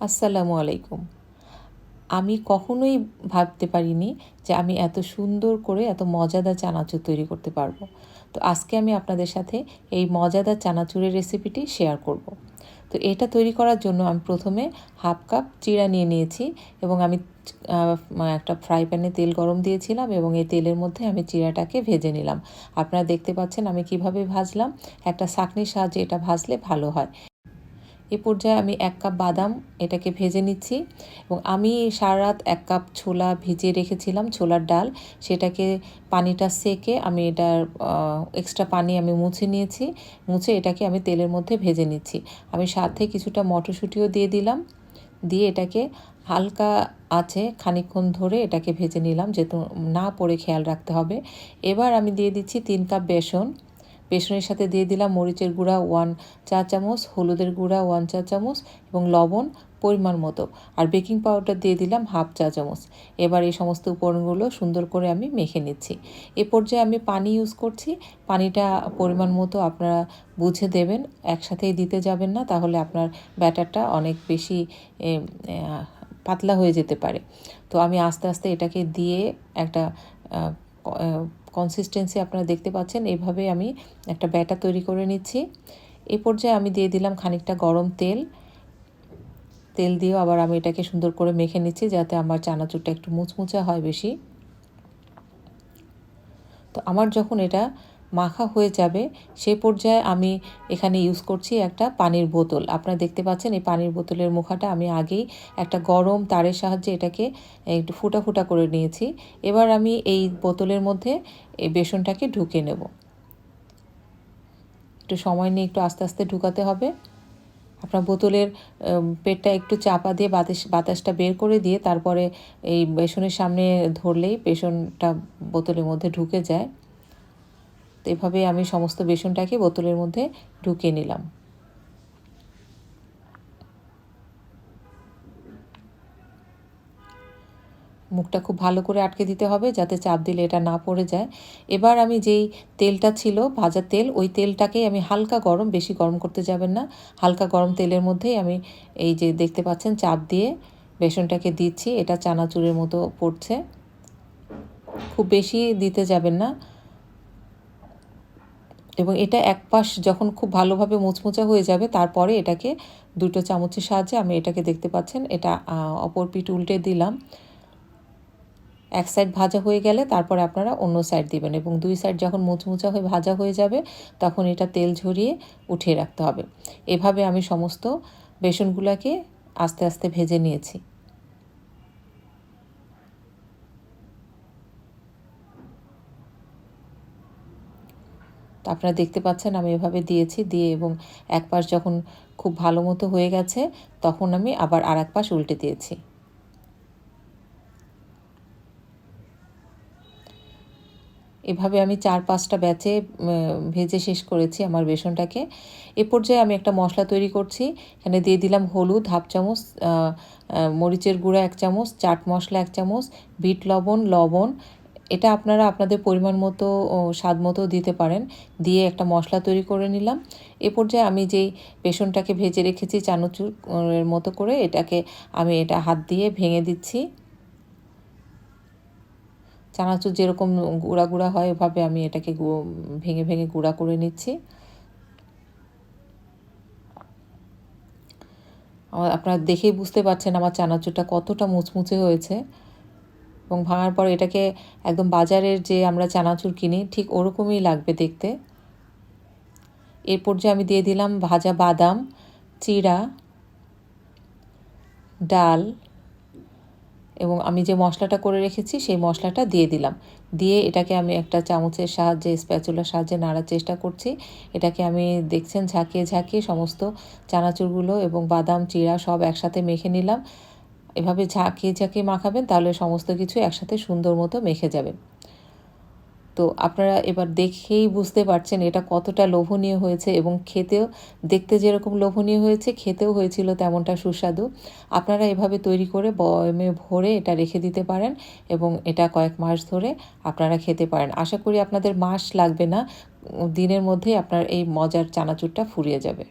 আসসালামু আলাইকুম। আমি কখনোই ভাবতে পারিনি যে আমি এত সুন্দর করে এত মজাদার চানাচুর তৈরি করতে পারব। তো আজকে আমি আপনাদের সাথে এই মজাদার চানাচুরের রেসিপিটি শেয়ার করব। তো এটা তৈরি করার জন্য আমি প্রথমে হাফ কাপ চিড়া নিয়ে নিয়েছি এবং আমি একটা ফ্রাই প্যানে তেল গরম দিয়েছিলাম এবং এই তেলের মধ্যে আমি চিড়াটাকে ভেজে নিলাম। আপনারা দেখতে পাচ্ছেন আমি কীভাবে ভাজলাম। একটা সাকনির সাহায্যে এটা ভাজলে ভালো হয়। এ পর্যায়ে আমি এক কাপ বাদাম এটাকে ভেজে নিচ্ছি এবং আমি সারা রাত এক কাপ ছোলা ভিজিয়ে রেখেছিলাম, ছোলার ডাল। সেটাকে পানিটা সেকে আমি এটার এক্সট্রা পানি আমি মুছে নিয়েছি, মুছে এটাকে আমি তেলের মধ্যে ভেজে নিচ্ছি। আমি সাথে কিছুটা মটরশুঁটিও দিয়ে দিলাম, দিয়ে এটাকে হালকা আছে খানিক্ষণ ধরে এটাকে ভেজে নিলাম, যেহেতু না পড়ে খেয়াল রাখতে হবে। এবার আমি দিয়ে দিচ্ছি তিন কাপ বেসন। বেসনের সাথে দিয়ে দিলাম মরিচের গুঁড়া, ওয়ান চা চামচ, হলুদের গুঁড়া, ওয়ান চা চামচ এবং লবণ পরিমাণ মতো। আর বেকিং পাউডার দিয়ে দিলাম হাফ চা চামচ। এবার এই সমস্ত উপকরণগুলো সুন্দর করে আমি মেখে নিচ্ছি। এ পর্যায়ে আমি পানি ইউজ করছি। পানিটা পরিমাণ মতো আপনারা বুঝে দেবেন, একসাথেই দিতে যাবেন না, তাহলে আপনার ব্যাটারটা অনেক বেশি পাতলা হয়ে যেতে পারে। তো আমি আস্তে আস্তে এটাকে দিয়ে একটা কনসিস্টেন্সি আপনারা দেখতে পাচ্ছেন। এইভাবে আমি একটা ব্যাটার তৈরি করে নিচ্ছি। এ পর্যায়ে আমি দিয়ে দিলাম খানিকটা গরম তেল। তেল দিয়েও আবার আমি এটাকে সুন্দর করে মেখে নিচ্ছি যাতে আমার চানাচুরটা একটু মুচমুচা হয় বেশি। তো আমার যখন এটা মাখা হয়ে যাবে সেই পর্যায়ে আমি এখানে ইউজ করছি একটা পানির বোতল। আপনারা দেখতে পাচ্ছেন এই পানির বোতলের মুখাটা আমি আগেই একটা গরম তারের সাহায্যে এটাকে একটু ফুটা ফুটা করে নিয়েছি। এবার আমি এই বোতলের মধ্যে এই বেসনটাকে ঢুকে নেব। একটু সময় নিয়ে একটু আস্তে আস্তে ঢুকাতে হবে। আপনার বোতলের পেটটা একটু চাপা দিয়ে বাতাস, বাতাসটা বের করে দিয়ে তারপরে এই বেসনের সামনে ধরলেই বেসনটা বোতলের মধ্যে ঢুকে যায়। তো এভাবে আমি সমস্ত বেসনটাকে বোতলের মধ্যে ঢুকিয়ে নিলাম। মুখটা খুব ভালো করে আটকে দিতে হবে যাতে চাপ দিলে এটা না পড়ে যায়। এবার আমি যেই তেলটা ছিল, ভাজা তেল, ওই তেলটাকেই আমি হালকা গরম, বেশি গরম করতে যাবেন না। হালকা গরম তেলের মধ্যেই আমি এই যে দেখতে পাচ্ছেন চাপ দিয়ে বেসনটাকে দিচ্ছি। এটা চানাচুরের মতো পড়ছে। খুব বেশি দিতে যাবেন না। এবং এটা এক পাশ যখন খুব ভালোভাবে মুচমুচা হয়ে যাবে, তারপরে এটাকে দুটো চামচের সাহায্যে আমি এটাকে দেখতে পাচ্ছেন, এটা অপর পিঠ উল্টে দিলাম। এক সাইড ভাজা হয়ে গেলে তারপরে আপনারা অন্য সাইড দিবেন এবং দুই সাইড যখন মুচমুচা হয়ে ভাজা হয়ে যাবে, তখন এটা তেল ঝরিয়ে উঠিয়ে রাখতে হবে। এভাবে আমি সমস্ত বেসনগুলোকে আস্তে আস্তে ভেজে নিয়েছি। আপনারা দেখতে পাচ্ছেন আমি এভাবে দিয়েছি, দিয়ে এবং এক পাশ যখন খুব ভালো মতো হয়ে গেছে, তখন আমি আবার আর এক পাশ উল্টে দিয়েছি। এভাবে আমি চার পাঁচটা ব্যাচে ভেজে শেষ করেছি আমার বেসনটাকে। এ পর্যায়ে আমি একটা মশলা তৈরি করছি, এখানে দিয়ে দিলাম হলুদ হাফ চামচ মরিচের গুঁড়া এক চামচ, চাট মশলা এক চামচ, বিট লবণ লবণ এটা আপনারা আপনাদের পরিমাণ মতো স্বাদ মতো দিতে পারেন। দিয়ে একটা মশলা তৈরি করে নিলাম। এ পর্যায়ে আমি যেই বেসনটাকে ভেজে রেখেছি চানচুরের মতো করে, এটাকে আমি এটা হাত দিয়ে ভেঙে দিচ্ছি। চানাচুর যেরকম গুঁড়া গুঁড়া হয় ওভাবে আমি এটাকে ভেঙে ভেঙে গুঁড়া করে নিচ্ছি। আপনারা দেখেই বুঝতে পারছেন আমার চানাচুরটা কতটা মুচমুচে হয়েছে। এবং ভাঙার পর এটাকে একদম বাজারের যে আমরা চানাচুর কিনি, ঠিক ওরকমই লাগবে দেখতে। এরপর যে আমি দিয়ে দিলাম ভাজা বাদাম, চিড়া, ডাল এবং আমি যে মশলাটা করে রেখেছি সেই মশলাটা দিয়ে দিলাম। দিয়ে এটাকে আমি একটা চামচের সাহায্যে, স্প্যাচুলার সাহায্যে নাড়ার চেষ্টা করছি। এটাকে আমি দেখছেন ঝাঁকিয়ে ঝাঁকিয়ে সমস্ত চানাচুরগুলো এবং বাদাম, চিড়া সব একসাথে মেখে নিলাম। এভাবে ঝাঁকিয়ে ঝাঁকিয়ে মাখাবেন, তাহলে সমস্ত কিছু একসাথে সুন্দর মতো মেখে যাবে। তো আপনারা এবার দেখেই বুঝতে পারছেন এটা কতটা লোভনীয় হয়েছে এবং খেতেও, দেখতে যেরকম লোভনীয় হয়েছে, খেতেও হয়েছিল তেমনটা সুস্বাদু। আপনারা এভাবে তৈরি করে বয়মে ভরে এটা রেখে দিতে পারেন এবং এটা কয়েক মাস ধরে আপনারা খেতে পারেন। আশা করি আপনাদের মাস লাগবে না, দিনের মধ্যেই আপনার এই মজার চানাচুরটা ফুরিয়ে যাবে।